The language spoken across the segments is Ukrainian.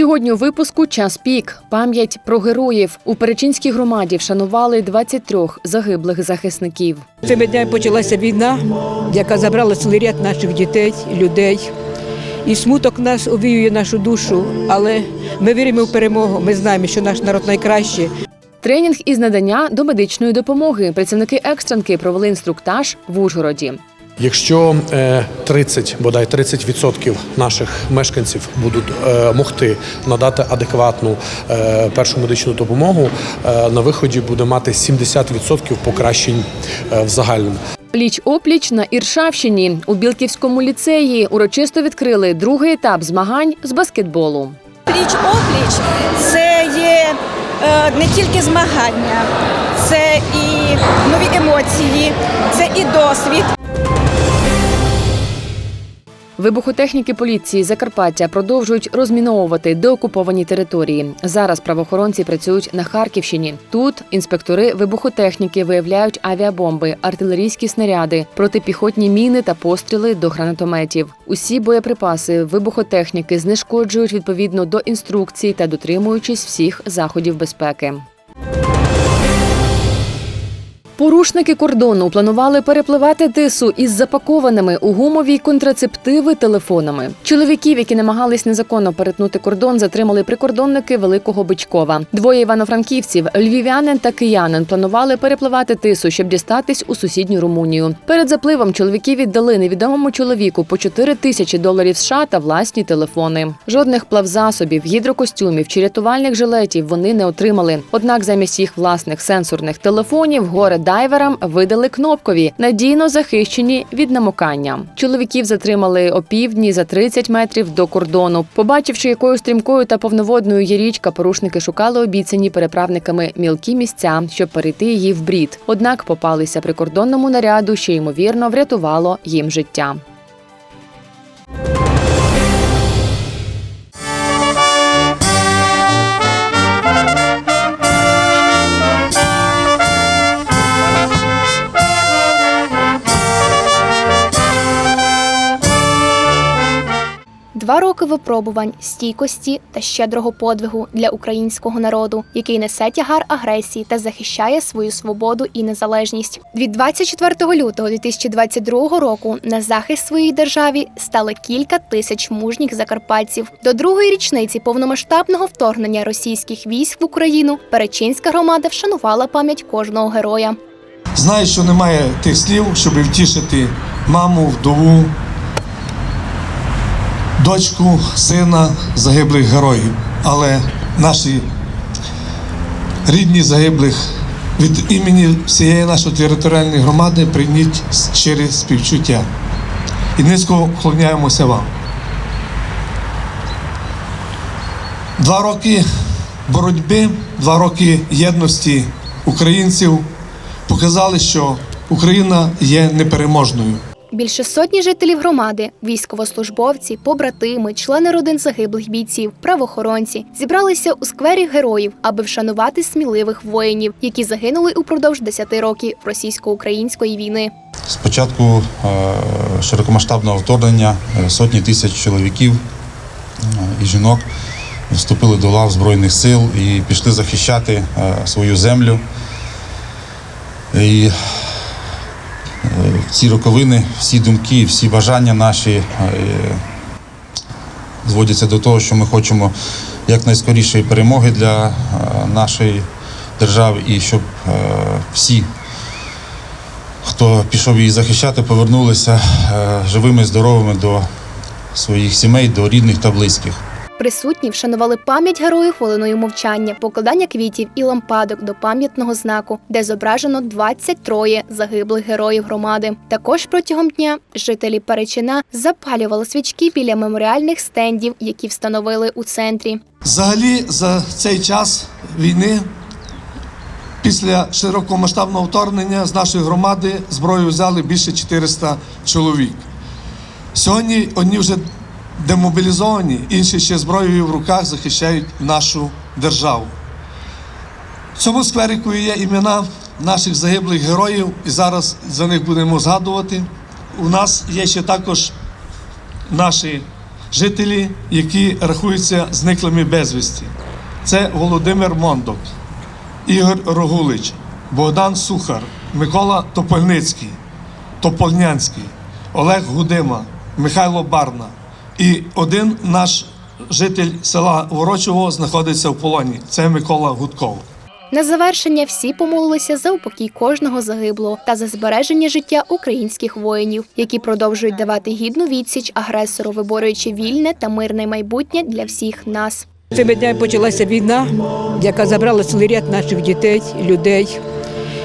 Сьогодні у випуску час пік. Пам'ять про героїв у Перечинській громаді вшанували 23 загиблих захисників. Цими днями почалася війна, яка забрала цілий ряд наших дітей, людей. І смуток нас овіює нашу душу, але ми віримо в перемогу. Ми знаємо, що наш народ найкращий. Тренінг із надання до медичної допомоги. Працівники екстранки провели інструктаж в Ужгороді. Якщо е, 30, бодай 30% наших мешканців будуть е, могти надати адекватну е, першу медичну допомогу, е, на виході буде мати 70% покращень е, в загальному. Пліч опліч на Іршавщині у Білківському ліцеї урочисто відкрили другий етап змагань з баскетболу. Пліч опліч це є е, не тільки змагання, це і нові емоції, це і досвід. Вибухотехніки поліції Закарпаття продовжують розміновувати деокуповані території. Зараз правоохоронці працюють на Харківщині. Тут інспектори вибухотехніки виявляють авіабомби, артилерійські снаряди, протипіхотні міни та постріли до гранатометів. Усі боєприпаси вибухотехніки знешкоджують відповідно до інструкцій та дотримуючись всіх заходів безпеки. Порушники кордону планували перепливати тису із запакованими у гумові контрацептиви телефонами. Чоловіків, які намагались незаконно перетнути кордон, затримали прикордонники Великого Бичкова. Двоє івано-франківців, львів'янин та киянин, планували перепливати тису, щоб дістатись у сусідню Румунію. Перед запливом чоловіки віддали невідомому чоловіку по 4 тисячі доларів США та власні телефони. Жодних плавзасобів, гідрокостюмів чи рятувальних жилетів вони не отримали. Однак замість їх власних сенсорних телефонів горе дайверам видали кнопкові, надійно захищені від намокання. Чоловіків затримали опівдні за 30 метрів до кордону. Побачивши, якою стрімкою та повноводною є річка, порушники шукали обіцяні переправниками мілкі місця, щоб перейти її в брід. Однак попалися прикордонному наряду, що ймовірно врятувало їм життя. Два роки випробувань, стійкості та щедрого подвигу для українського народу, який несе тягар агресії та захищає свою свободу і незалежність. Від 24 лютого 2022 року на захист своїй державі стали кілька тисяч мужніх закарпатців. До другої річниці повномасштабного вторгнення російських військ в Україну Перечинська громада вшанувала пам'ять кожного героя. Знаю, що немає тих слів, щоб втішити маму, вдову, дочку, сина загиблих героїв. Але наші рідні загиблих від імені всієї нашої територіальної громади прийміть щирі співчуття. І низько вклоняємося вам. Два роки боротьби, два роки єдності українців показали, що Україна є непереможною. Більше сотні жителів громади, військовослужбовці, побратими, члени родин загиблих бійців, правоохоронці зібралися у сквері героїв, аби вшанувати сміливих воїнів, які загинули упродовж 10 років російсько-української війни. З початку е, широкомасштабного вторгнення е, сотні тисяч чоловіків е, і жінок вступили до лав Збройних сил і пішли захищати свою землю. І е, ці роковини, всі думки, всі бажання наші е, зводяться до того, що ми хочемо якнайскорішої перемоги для е, нашої держави і щоб е, всі хто пішов її захищати, повернулися е, живими, здоровими до своїх сімей, до рідних та близьких. Присутні вшанували пам'ять героїв хвилиною мовчання, покладання квітів і лампадок до пам'ятного знаку, де зображено 23 загиблих героїв громади. Також протягом дня жителі Перечина запалювали свічки біля меморіальних стендів, які встановили у центрі. Взагалі, за цей час війни, після широкомасштабного вторгнення з нашої громади зброю взяли більше 400 чоловік. Сьогодні одні вже демобілізовані, інші ще зброєю в руках захищають нашу державу. В цьому скверику є імена наших загиблих героїв, і зараз за них будемо згадувати. У нас є ще також наші жителі, які рахуються зниклими безвісті. Це Володимир Мондок, Ігор Рогулич, Богдан Сухар, Микола Топольницький, Топольнянський, Олег Гудима, Михайло Барна. І один наш житель села Ворочого знаходиться в полоні. Це Микола Гудков. На завершення всі помолилися за упокій кожного загиблого та за збереження життя українських воїнів, які продовжують давати гідну відсіч агресору, виборюючи вільне та мирне майбутнє для всіх нас. Цими днями почалася війна, яка забрала цілий ряд наших дітей, людей.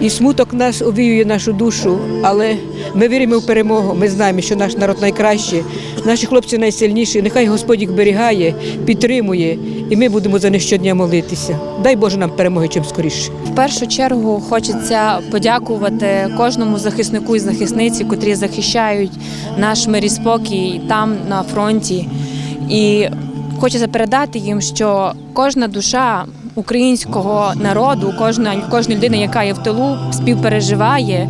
І смуток нас овіює нашу душу, але ми віримо в перемогу. Ми знаємо, що наш народ найкращий, наші хлопці найсильніші. Нехай Господь їх берігає, підтримує, і ми будемо за них щодня молитися. Дай Боже нам перемоги чим скоріше. В першу чергу хочеться подякувати кожному захиснику і захисниці, котрі захищають наш мир і спокій там на фронті. І хочеться передати їм, що кожна душа українського народу, кожна кожна людина, яка є в тилу, співпереживає.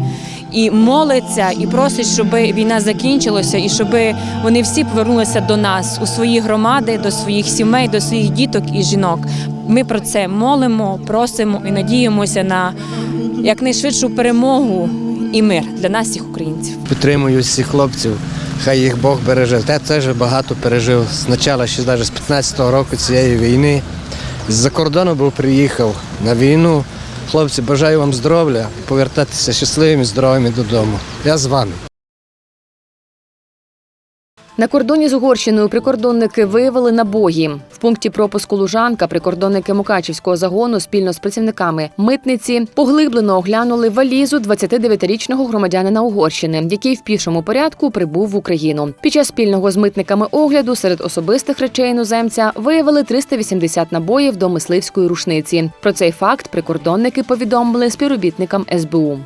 І молиться, і просить, щоб війна закінчилася, і щоб вони всі повернулися до нас у свої громади, до своїх сімей, до своїх діток і жінок. Ми про це молимо, просимо і надіємося на якнайшвидшу перемогу і мир для нас, всіх українців. Підтримую всіх хлопців, хай їх Бог береже. Я теж багато пережив з початку, ще навіть з 15-го року цієї війни. З-за кордону був приїхав на війну. Хлопці, бажаю вам здоров'я, повертатися щасливими, здоровими додому. Я з вами. На кордоні з Угорщиною прикордонники виявили набої. В пункті пропуску Лужанка прикордонники Мукачівського загону спільно з працівниками митниці поглиблено оглянули валізу 29-річного громадянина Угорщини, який в пішому порядку прибув в Україну. Під час спільного з митниками огляду серед особистих речей іноземця виявили 380 набоїв до мисливської рушниці. Про цей факт прикордонники повідомили співробітникам СБУ.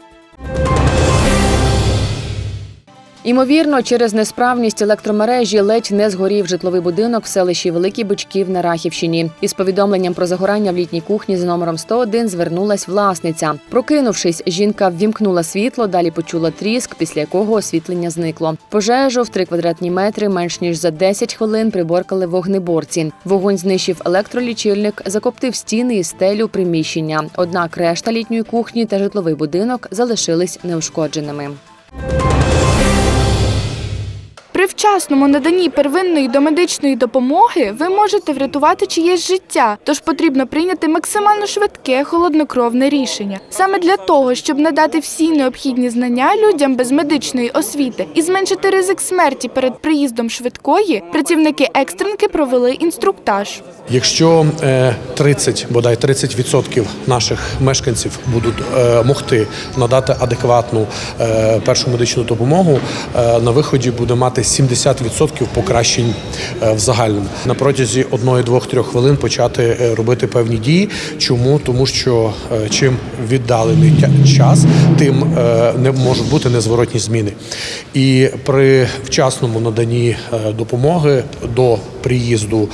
Імовірно, через несправність електромережі ледь не згорів житловий будинок в селищі Великий Бичків на Рахівщині. Із повідомленням про загорання в літній кухні за номером 101 звернулась власниця. Прокинувшись, жінка ввімкнула світло, далі почула тріск, після якого освітлення зникло. Пожежу в 3 квадратні метри менш ніж за 10 хвилин приборкали вогнеборці. Вогонь знищив електролічильник, закоптив стіни і стелю приміщення. Однак решта літньої кухні та житловий будинок залишились неушкодженими. Вчасному наданні первинної домедичної допомоги ви можете врятувати чиєсь життя, тож потрібно прийняти максимально швидке, холоднокровне рішення. Саме для того, щоб надати всі необхідні знання людям без медичної освіти і зменшити ризик смерті перед приїздом швидкої, працівники екстренки провели інструктаж. Якщо е, 30, бодай 30% наших мешканців будуть е, могти надати адекватну е, першу медичну допомогу, е, на виході буде мати 70% покращень е, в загальному. На протязі 1-2-3 хвилин почати е, робити певні дії. Чому? Тому що е, чим віддалений час, тим не можуть бути незворотні зміни. І при вчасному наданні допомоги до приїзду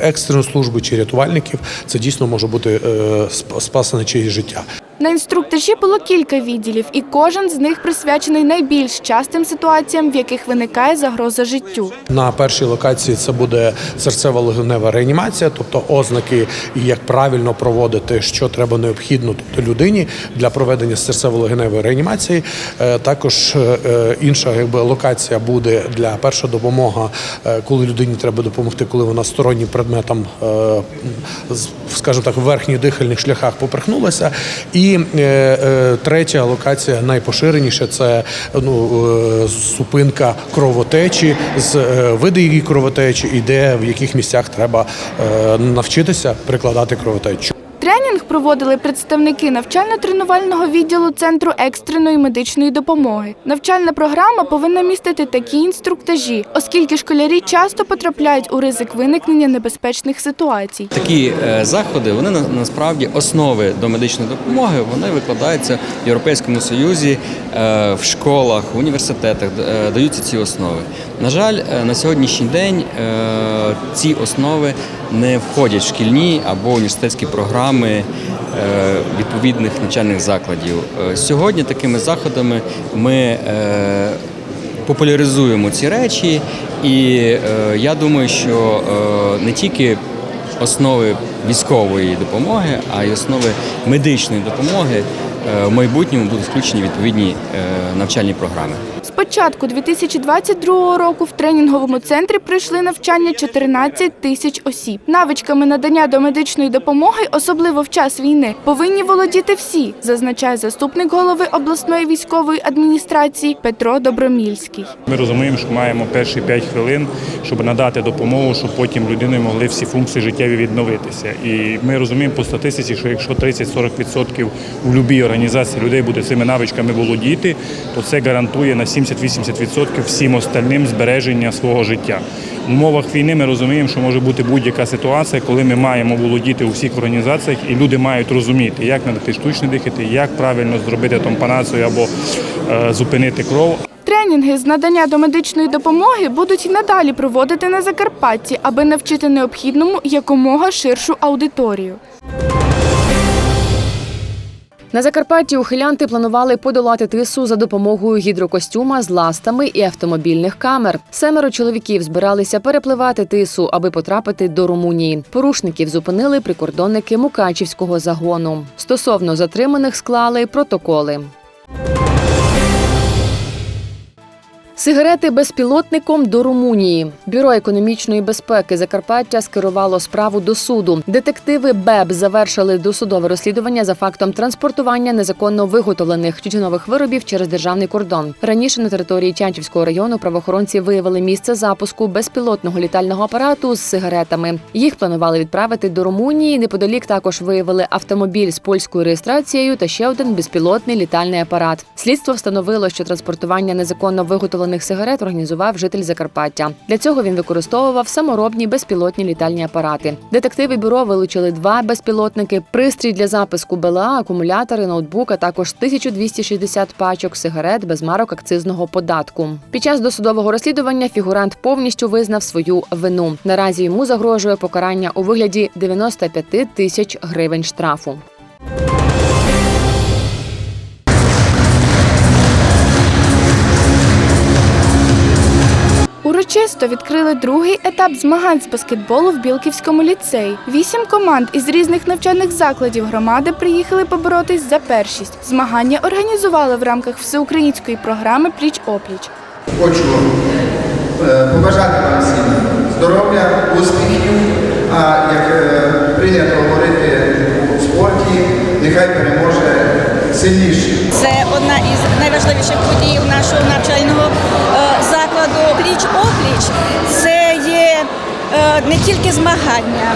екстреної служби чи рятувальників, це дійсно може бути е, сп- спасене чиєсь життя. На інструктажі було кілька відділів, і кожен з них присвячений найбільш частим ситуаціям, в яких виникає загроза життю. На першій локації це буде серцево-легенева реанімація, тобто ознаки, як правильно проводити, що треба необхідно тобто людині для проведення серцево-легеневої реанімації. Е, Також е, е, інша якби локація буде для перша допомога, е, коли людині треба допомогти, коли вона стороннім предметом, скажімо так, в верхніх дихальних шляхах поперхнулася. І е, е, третя локація найпоширеніша це ну, е, зупинка кровотечі з види її кровотечі і де в яких місцях треба навчитися прикладати кровотечу. Тренінг проводили представники навчально-тренувального відділу Центру екстреної медичної допомоги. Навчальна програма повинна містити такі інструктажі, оскільки школярі часто потрапляють у ризик виникнення небезпечних ситуацій. Такі е, заходи вони насправді основи до медичної допомоги вони викладаються в Європейському Союзі е, в школах, в університетах е, даються ці основи. На жаль, е, на сьогоднішній день е, ці основи не входять в шкільні або університетські програми відповідних навчальних закладів. Сьогодні такими заходами ми популяризуємо ці речі, і я думаю, що не тільки основи військової допомоги, а й основи медичної допомоги е, в майбутньому будуть включені відповідні е, навчальні програми. Початку 2022 року в тренінговому центрі пройшли навчання 14 тисяч осіб. Навичками надання домедичної допомоги, особливо в час війни, повинні володіти всі, зазначає заступник голови обласної військової адміністрації Петро Добромільський. Ми розуміємо, що маємо перші 5 хвилин, щоб надати допомогу, щоб потім людини могли всі функції життєві відновитися. І ми розуміємо по статистиці, що якщо 30-40% у будь-якій організації людей буде цими навичками володіти, то це гарантує на 70-80% всім остальним збереження свого життя. В умовах війни ми розуміємо, що може бути будь-яка ситуація, коли ми маємо володіти у всіх організаціях, і люди мають розуміти, як надати штучне дихати, як правильно зробити тампонацію або е, зупинити кров. Тренінги з надання домедичної допомоги будуть і надалі проводити на Закарпатті, аби навчити необхідному якомога ширшу аудиторію. На Закарпатті ухилянти планували подолати тису за допомогою гідрокостюма з ластами і автомобільних камер. Семеро чоловіків збиралися перепливати тису, аби потрапити до Румунії. Порушників зупинили прикордонники Мукачівського загону. Стосовно затриманих склали протоколи. Сигарети безпілотником до Румунії. Бюро економічної безпеки Закарпаття скерувало справу до суду. Детективи БЕБ завершили досудове розслідування за фактом транспортування незаконно виготовлених тютюнових виробів через державний кордон. Раніше на території Тячівського району правоохоронці виявили місце запуску безпілотного літального апарату з сигаретами. Їх планували відправити до Румунії. Неподалік також виявили автомобіль з польською реєстрацією та ще один безпілотний літальний апарат. Слідство встановило, що транспортування незаконно виготовлених сигарет організував житель Закарпаття. Для цього він використовував саморобні безпілотні літальні апарати. Детективи бюро вилучили два безпілотники, пристрій для записку БЛА, акумулятори, ноутбук, а також 1260 пачок сигарет без марок акцизного податку. Під час досудового розслідування фігурант повністю визнав свою вину. Наразі йому загрожує покарання у вигляді 95 тисяч гривень штрафу. Урочисто відкрили другий етап змагань з баскетболу в Білківському ліцеї. Вісім команд із різних навчальних закладів громади приїхали поборотись за першість. Змагання організували в рамках всеукраїнської програми Пліч опліч. Хочу е, побажати вам всім здоров'я, успіхів, а як е, прийнято говорити у спорті, нехай переможе сильніший. Це одна із найважливіших подій нашого навчального е, закладу пліч-опліч. Це є е, не тільки змагання,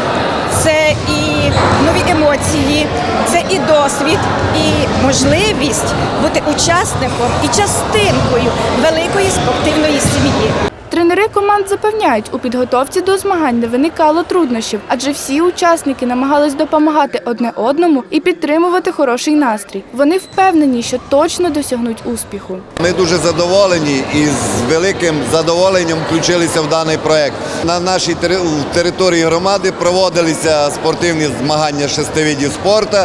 це і нові емоції, це і досвід, і можливість бути учасником і частинкою великої спортивної сім'ї. Тренери команд запевняють, у підготовці до змагань не виникало труднощів, адже всі учасники намагались допомагати одне одному і підтримувати хороший настрій. Вони впевнені, що точно досягнуть успіху. Ми дуже задоволені і з великим задоволенням включилися в даний проект. На нашій тери- території громади проводилися спортивні змагання шести видів спорту,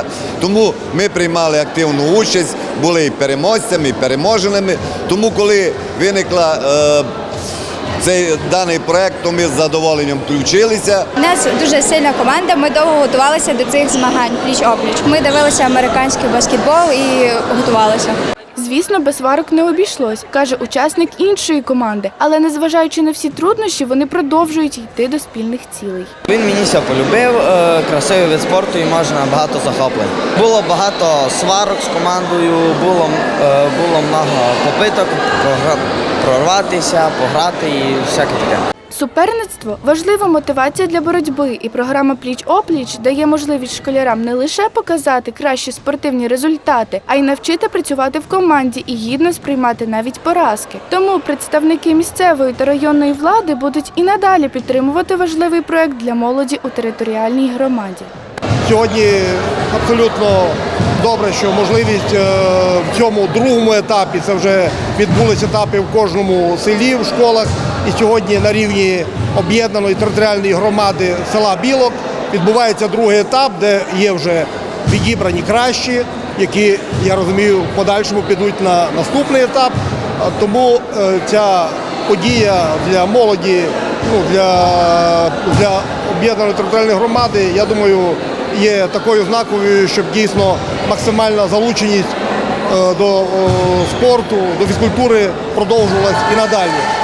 тому ми приймали активну участь, були і переможцями, і переможеними. Тому, коли виникла е, цей даний проект, то ми з задоволенням включилися. У нас дуже сильна команда. Ми довго готувалися до цих змагань пліч опліч. Ми дивилися американський баскетбол і готувалися. Звісно, без сварок не обійшлось, каже учасник іншої команди. Але незважаючи на всі труднощі, вони продовжують йти до спільних цілей. Він мені все полюбив, е, красивий від спорту і можна багато захоплень. Було багато сварок з командою, було, е, було много попиток прорватися, пограти і всяке таке. Суперництво важлива мотивація для боротьби, і програма Пліч опліч дає можливість школярам не лише показати кращі спортивні результати, а й навчити працювати в команді і гідно сприймати навіть поразки. Тому представники місцевої та районної влади будуть і надалі підтримувати важливий проект для молоді у територіальній громаді. Сьогодні абсолютно добре, що можливість е, в цьому другому етапі це вже відбулись етапи в кожному селі, в школах. І сьогодні на рівні об'єднаної територіальної громади села Білок відбувається другий етап, де є вже відібрані кращі, які, я розумію, в подальшому підуть на наступний етап. Тому е, ця подія для молоді, ну, для, для об'єднаної територіальної громади, я думаю, є такою знаковою, щоб дійсно максимальна залученість е, до е, спорту, до фізкультури продовжувалась і надалі.